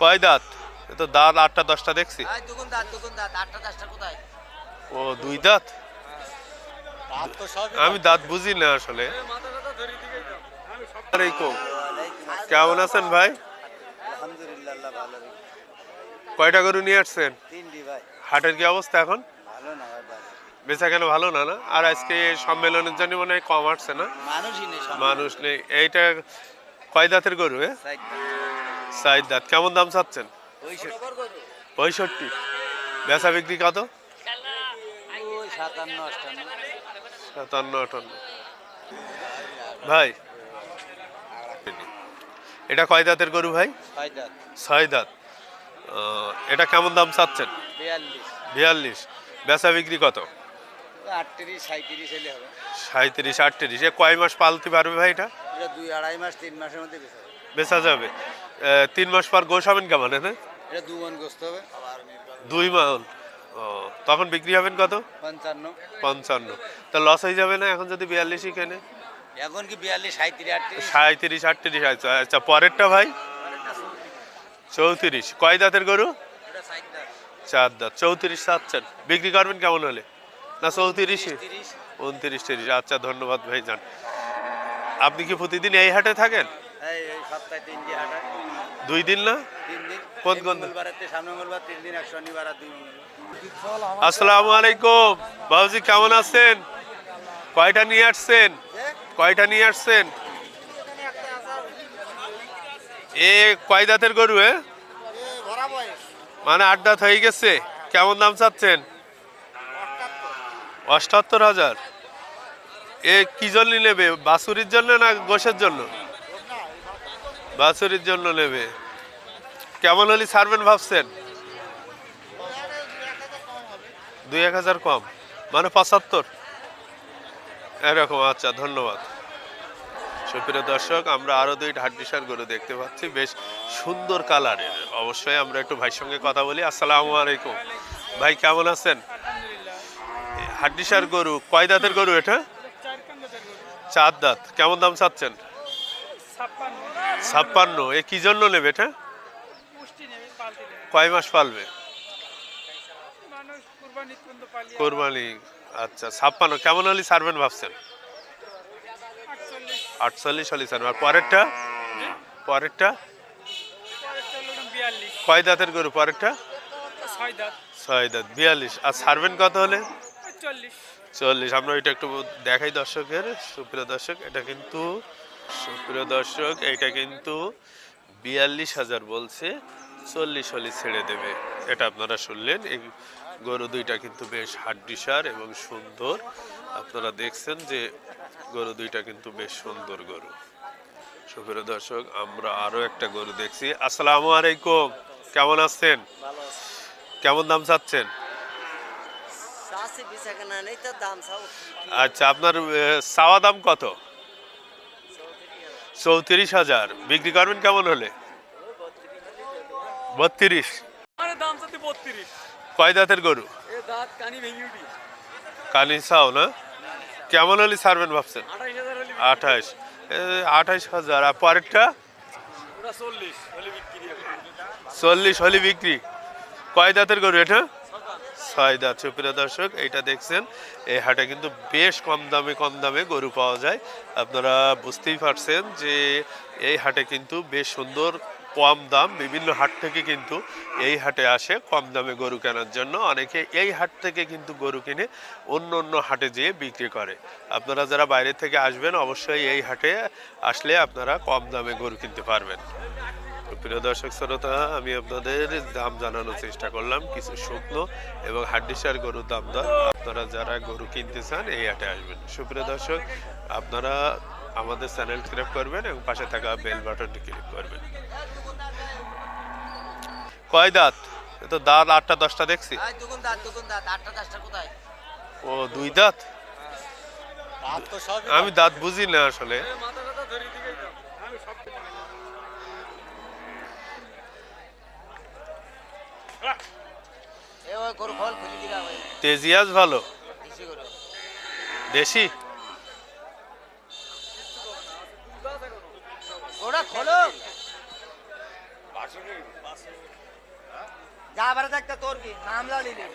কয় দাঁত? এ তো দাঁত আটটা দশটা দেখছি। ও দুই দাঁত? দাঁত তো সব আমি দাঁত। বুঝি না আসলে। কেমন আছেন ভাই? আলহামদুলিল্লাহ আল্লাহ ভালো রেখে কয়টা গরু নিয়ে আসছেন? হাটের কি অবস্থা এখন? ভালো না ভাই ভালো। বেচা কেন ভালো না না? আর আজকে সম্মেলনের জন্য মনে হয় কম আসছে না? মানুষ নেই। এইটা কয় দাঁতের গরু এ? সাইড দাঁত। কেমন দাম চাচ্ছেন? পঁয়ষট্টি। বেচা বিক্রি কত? সাতান্ন, আটান্ন। ভাই, এটা কয় দাঁতের গরু ভাই? ছয় দাঁত। এটা কেমন দাম চাচ্ছেন? বিয়াল্লিশ। বেচা বিক্রি কত? সাঁত্রিশ আটত্রিশ। এ কয় মাস পালতে পারবে ভাই এটা? দুই আড়াই মাস, তিন মাসের মধ্যে বেচা যাবে। তিন মাস পর গোস হবেন কেমন হ্যাঁ? মন দুই মান ও তখন বিক্রি হবেন কত? পঞ্চান্ন। পঞ্চান্ন। তা লস হয়ে যাবে না? এখন যদি বিয়াল্লিশই কেনে? এখন কি বিয়াল্লিশ সাঁত্রিশ আটত্রিশ? আটত্রিশ আচ্ছা আচ্ছা পরেরটা ভাই? চৌত্রিশ। কয় দাঁতের গরু? চার দাঁত। চৌত্রিশ চাচ্ছেন বিক্রি করবেন কেমন হলে? না চৌত্রিশে। তিরিশ উনত্রিশ তিরিশ। আচ্ছা ধন্যবাদ ভাই যান আপনি কি প্রতিদিন এই হাটে থাকেন? দুই দিন না? কোন কোন আসসালামু আলাইকুম। বাবুজি কেমন আছেন? কয়টা নিয়ে আসছেন? কয়টা নিয়ে আসছেন? এ কয় দাঁতের গরু এ? মানে আট দাঁত হয়ে গেছে। কেমন দাম চাচ্ছেন? অষ্টাত্তর হাজার। এ কি জন্য নেবে? বাছুরির জন্য না গোশের জন্য? বাছুরির জন্য নেবে। কেমন হলে ছাড়বেন ভাবছেন? দুই এক হাজার কম। মানে পঁচাত্তর। এরকম আচ্ছা ধন্যবাদ। সুপ্রিয় দর্শক, আমরা আরও দুইটা হাড্ডিসার গরু দেখতে পাচ্ছি। বেশ সুন্দর কালারের অবশ্যই আমরা একটু ভাইয়ের সঙ্গে কথা বলি। আসসালামু আলাইকুম। ভাই, কেমন আছেন? হাড্ডিসার গরু, কয় দাঁতের গরু এটা? চার দাঁত। কেমন দাম চাচ্ছেন? ছাপ্পান্ন। এ কি জন্য নেবে এটা? কয় মাস পালবে? কোরবানি আচ্ছা ছাপ্পান্ন। কেমন হলে ছাড়বেন ভাবছেন? আটচল্লিশ। হলে ছাড়বেন। আর পরেরটা? পরেরটা? কয় দাঁতের গরু পরেরটা? ছয় দাঁত বিয়াল্লিশ। আর ছাড়বেন কত হলে? চল্লিশ। আমরা এটা একটু দেখাই দর্শকের সুপ্রিয় দর্শক এটা কিন্তু সুপ্রিয় দর্শক এটা কিন্তু বিয়াল্লিশ হাজার বলছে চল্লিশ হলে ছেড়ে দেবে। এটা আপনারা শুনলেন এই গরু দুইটা কিন্তু বেশ হাড্ডিসার এবং সুন্দর। আপনারা দেখছেন যে গরু দুইটা কিন্তু বেশ সুন্দর গরু। সুপ্রিয় দর্শক আমরা আরও একটা গরু দেখছি। আসসালামু আলাইকুম। কেমন আছেন? কেমন দাম চাচ্ছেন চাষি বিছা কেনা নেই তো দাম চাও আচ্ছা আপনার চাওয়া দাম কত? চৌত্রিশ হাজার। বিক্রি করবেন কেমন হলে? বত্রিশ। কয় দাঁতের গরু? এ দাঁত কানি চাও না? কেমন হলে ছাড়বেন ভাবছেন? আঠাশ আঠাইশ। হাজার। আর পরেরটা? চল্লিশ হলে বিক্রি। কয় দাঁতের গরু এটা? ছয় দাঁত দর্শক, এইটা দেখছেন। এই হাটে কিন্তু বেশ কম দামে কম দামে গরু পাওয়া যায়। আপনারা বুঝতেই পারছেন যে এই হাটে কিন্তু বেশ সুন্দর কম দাম, বিভিন্ন হাট থেকে কিন্তু এই হাটে আসে কম দামে গরু কেনার জন্য। অনেকে এই হাট থেকে কিন্তু গরু কিনে অন্য অন্য হাটে যেয়ে বিক্রি করে। আপনারা যারা বাইরে থেকে আসবেন, অবশ্যই এই হাটে আসলে আপনারা কম দামে গরু কিনতে পারবেন। প্রিয় দর্শক শ্রোতা আমি আপনাদের দাম জানানোর চেষ্টা করলাম কিছু শুকনো এবং হাড্ডিসার গরুর দাম দর। আপনারা যারা গরু কিনতে চান এই হাটে আসবেন। সুপ্রিয় দর্শক আপনারা আমাদের চ্যানেল সাবস্ক্রাইব করবেন এবং পাশে থাকা বেল বাটনটি ক্লিক করবেন। কয় দাঁত? তো দাঁত আটটা দশটা দেখছি। ও দুই দাঁত? আমি দাঁত বুঝি না আসলে। তেজিয়াজ ভালো। দেশি? যা আবার দেখতে তোর কি? নাম লালিলে